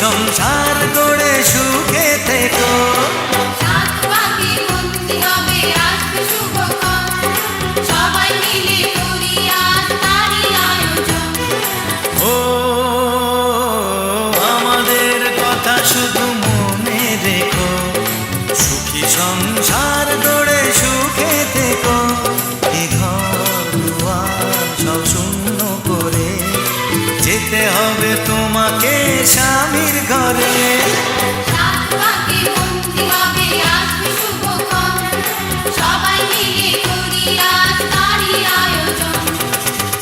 সংসার গড়ে সুখে থেকো। করি আজ তারই আয়োজন। ও আমাদের কথা শুধু মনে রেখো। সুখী সংসার গড়ে সুখে থেকো। এ ঘর সব শূন্য করে যেতে হবে তোমাকে স্বামীর ঘরে